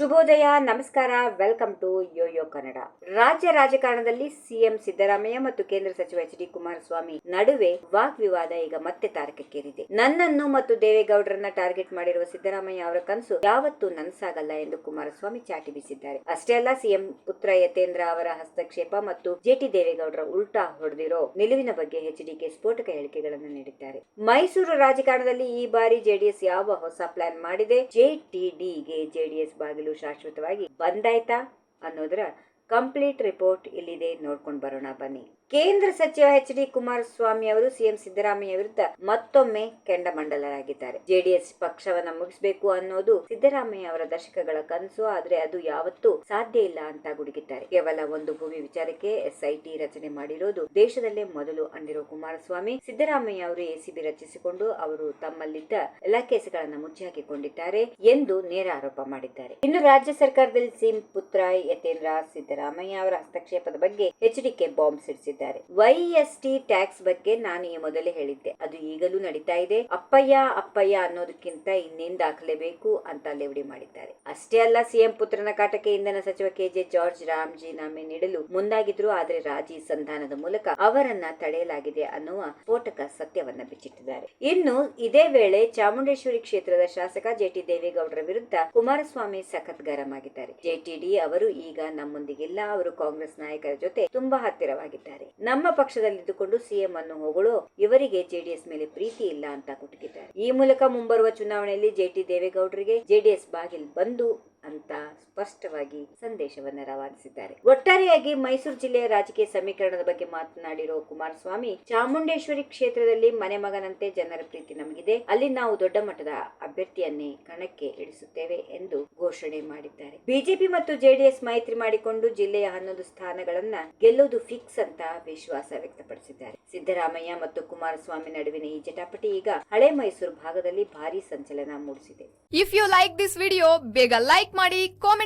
ಶುಭೋದಯ, ನಮಸ್ಕಾರ welcome to Yoyo Kannada ರಾಜ್ಯ ರಾಜಕಾರಣದಲ್ಲಿ ಸಿಎಂ ಸಿದ್ದರಾಮಯ್ಯ ಮತ್ತು ಕೇಂದ್ರ ಸಚಿವ ಎಚ್ ಡಿ ಕುಮಾರಸ್ವಾಮಿ ನಡುವೆ ವಾಗ್ವಿವಾದ ಈಗ ಮತ್ತೆ ತಾರಕಕ್ಕೇರಿದೆ. ನನ್ನನ್ನು ಮತ್ತು ದೇವೇಗೌಡರನ್ನ ಟಾರ್ಗೆಟ್ ಮಾಡಿರುವ ಸಿದ್ದರಾಮಯ್ಯ ಅವರ ಕನಸು ಯಾವತ್ತೂ ನನಸಾಗಲ್ಲ ಎಂದು ಕುಮಾರಸ್ವಾಮಿ ಚಾಟಿ ಬೀಸಿದ್ದಾರೆ. ಅಷ್ಟೇ ಅಲ್ಲ, ಸಿಎಂ ಪುತ್ರ ಯತೇಂದ್ರ ಅವರ ಹಸ್ತಕ್ಷೇಪ ಮತ್ತು ಜೆಟಿ ದೇವೇಗೌಡರ ಉಲ್ಟಾ ಹೊಡೆದಿರೋ ನಿಲುವಿನ ಬಗ್ಗೆ ಎಚ್ ಡಿಕೆ ಸ್ಫೋಟಕ ಹೇಳಿಕೆಗಳನ್ನು ನೀಡಿದ್ದಾರೆ. ಮೈಸೂರು ರಾಜಕಾರಣದಲ್ಲಿ ಈ ಬಾರಿ ಜೆಡಿಎಸ್ ಯಾವ ಹೊಸ ಪ್ಲಾನ್ ಮಾಡಿದೆ? ಜೆಟಿಡಿಗೆ ಜೆಡಿಎಸ್ ಬಾಗಿಲು ಶಾಶ್ವತವಾಗಿ ಬಂದಾಯ್ತಾ ಅನ್ನೋದರ ಕಂಪ್ಲೀಟ್ ರಿಪೋರ್ಟ್ ಇಲ್ಲಿದೆ, ನೋಡ್ಕೊಂಡು ಬರೋಣ, ಬನ್ನಿ. ಕೇಂದ್ರ ಸಚಿವ ಎಚ್ ಡಿ ಕುಮಾರಸ್ವಾಮಿ ಅವರು ಸಿಎಂ ಸಿದ್ದರಾಮಯ್ಯ ವಿರುದ್ಧ ಮತ್ತೊಮ್ಮೆ ಕೆಂಡಮಂಡಲರಾಗಿದ್ದಾರೆ. ಜೆಡಿಎಸ್ ಪಕ್ಷವನ್ನ ಮುಗಿಸಬೇಕು ಅನ್ನೋದು ಸಿದ್ದರಾಮಯ್ಯ ಅವರ ದಶಕಗಳ ಕನಸು, ಆದ್ರೆ ಅದು ಯಾವತ್ತೂ ಸಾಧ್ಯ ಇಲ್ಲ ಅಂತ ಗುಡುಗಿದ್ದಾರೆ. ಕೇವಲ ಒಂದು ಭೂಮಿ ವಿಚಾರಕ್ಕೆ ಎಸ್ಐಟಿ ರಚನೆ ಮಾಡಿರೋದು ದೇಶದಲ್ಲೇ ಮೊದಲು ಅಂದಿರೋ ಕುಮಾರಸ್ವಾಮಿ. ಸಿದ್ದರಾಮಯ್ಯ ಅವರು ಎಸಿಬಿ ರಚಿಸಿಕೊಂಡು ಅವರು ತಮ್ಮಲ್ಲಿದ್ದ ಎಲ್ಲ ಕೇಸುಗಳನ್ನ ಮುಚ್ಚಿಹಾಕಿಕೊಂಡಿದ್ದಾರೆ ಎಂದು ನೇರ ಆರೋಪ ಮಾಡಿದ್ದಾರೆ. ಇನ್ನು ರಾಜ್ಯ ಸರ್ಕಾರದಲ್ಲಿ ಸಿಎಂ ಪುತ್ರ ಯತೇಂದ್ರ ಸಿದ್ದರಾಮಯ್ಯ ಅವರ ಹಸ್ತಕ್ಷೇಪದ ಬಗ್ಗೆ ಎಚ್ಡಿಕೆ ಬಾಂಬ್ ಸಿಡಿಸಿದ್ದಾರೆ. ವೈಎಸ್ಟಿ ಟ್ಯಾಕ್ಸ್ ಬಗ್ಗೆ ನಾನು ಈ ಮೊದಲೇ ಹೇಳಿದ್ದೆ. ಅದು ಈಗಲೂ ನಡೀತಾ ಇದೆ. ಅಪ್ಪಯ್ಯ ಅಪ್ಪಯ್ಯ ಅನ್ನೋದಕ್ಕಿಂತ ಇನ್ನೇನ್ ದಾಖಲೆಬೇಕು ಅಂತ ಲೇವಡಿ ಮಾಡಿದ್ದಾರೆ. ಅಷ್ಟೇ ಅಲ್ಲ, ಸಿಎಂ ಪುತ್ರನ ಕಾಟಕ್ಕೆ ಇಂಧನ ಸಚಿವ ಕೆಜೆ ಜಾರ್ಜ್ ರಾಮ್ಜೀನಾಮೆ ನೀಡಲು ಮುಂದಾಗಿದ್ರು, ಆದ್ರೆ ರಾಜಿ ಸಂಧಾನದ ಮೂಲಕ ಅವರನ್ನ ತಡೆಯಲಾಗಿದೆ ಅನ್ನುವ ಸ್ಫೋಟಕ ಸತ್ಯವನ್ನ ಬಿಚ್ಚಿಟ್ಟಿದ್ದಾರೆ. ಇನ್ನು ಇದೇ ವೇಳೆ ಚಾಮುಂಡೇಶ್ವರಿ ಕ್ಷೇತ್ರದ ಶಾಸಕ ಜೆಟಿ ದೇವೇಗೌಡರ ವಿರುದ್ಧ ಕುಮಾರಸ್ವಾಮಿ ಸಖತ್ ಗರಂ ಆಗಿದ್ದಾರೆ. ಜೆಟಿಡಿ ಅವರು ಈಗ ನಮ್ಮೊಂದಿಗಿಲ್ಲ ಅವರು ಕಾಂಗ್ರೆಸ್ ನಾಯಕರ ಜೊತೆ ತುಂಬಾ ಹತ್ತಿರವಾಗಿದ್ದಾರೆ. ನಮ್ಮ ಪಕ್ಷದಲ್ಲಿದ್ದುಕೊಂಡು ಸಿಎಂ ಅನ್ನು ಹೋಗಲು ಇವರಿಗೆ ಜೆಡಿಎಸ್ ಮೇಲೆ ಪ್ರೀತಿ ಇಲ್ಲ ಅಂತ ಕುಟುಕಿದ್ದಾರೆ. ಈ ಮೂಲಕ ಮುಂಬರುವ ಚುನಾವಣೆಯಲ್ಲಿ ಜೆಟಿ ದೇವೇಗೌಡರಿಗೆ ಜೆಡಿಎಸ್ ಬಾಗಿಲು ಬಂದು ಅಂತ ಸ್ಪಷ್ಟವಾಗಿ ಸಂದೇಶವನ್ನ ರವಾನಿಸಿದ್ದಾರೆ. ಒಟ್ಟಾರೆಯಾಗಿ ಮೈಸೂರು ಜಿಲ್ಲೆಯ ರಾಜಕೀಯ ಸಮೀಕರಣದ ಬಗ್ಗೆ ಮಾತನಾಡಿರೋ ಕುಮಾರಸ್ವಾಮಿ, ಚಾಮುಂಡೇಶ್ವರಿ ಕ್ಷೇತ್ರದಲ್ಲಿ ಮನೆ ಮಗನಂತೆ ಜನರ ಪ್ರೀತಿ ನಮಗಿದೆ. ಅಲ್ಲಿ ನಾವು ದೊಡ್ಡ ಮಟ್ಟದ ಅಭ್ಯರ್ಥಿಯನ್ನೇ ಕಣಕ್ಕೆ ಇಳಿಸುತ್ತೇವೆ ಎಂದು ಘೋಷಣೆ ಮಾಡಿದ್ದಾರೆ. ಬಿಜೆಪಿ ಮತ್ತು ಜೆಡಿಎಸ್ ಮೈತ್ರಿ ಮಾಡಿಕೊಂಡು ಜಿಲ್ಲೆಯ ಹನ್ನೊಂದು ಸ್ಥಾನಗಳನ್ನ ಗೆಲ್ಲುವುದು ಫಿಕ್ಸ್ ಅಂತ ವಿಶ್ವಾಸ ವ್ಯಕ್ತಪಡಿಸಿದ್ದಾರೆ. ಸಿದ್ದರಾಮಯ್ಯ ಮತ್ತು ಕುಮಾರಸ್ವಾಮಿ ನಡುವಿನ ಈ ಜಟಾಪಟಿ ಈಗ ಹಳೆ ಮೈಸೂರು ಭಾಗದಲ್ಲಿ ಭಾರಿ ಸಂಚಲನ ಮೂಡಿಸಿದೆ. If you like this video ಬೇಗ ಲೈಕ್ ಮಾಡಿ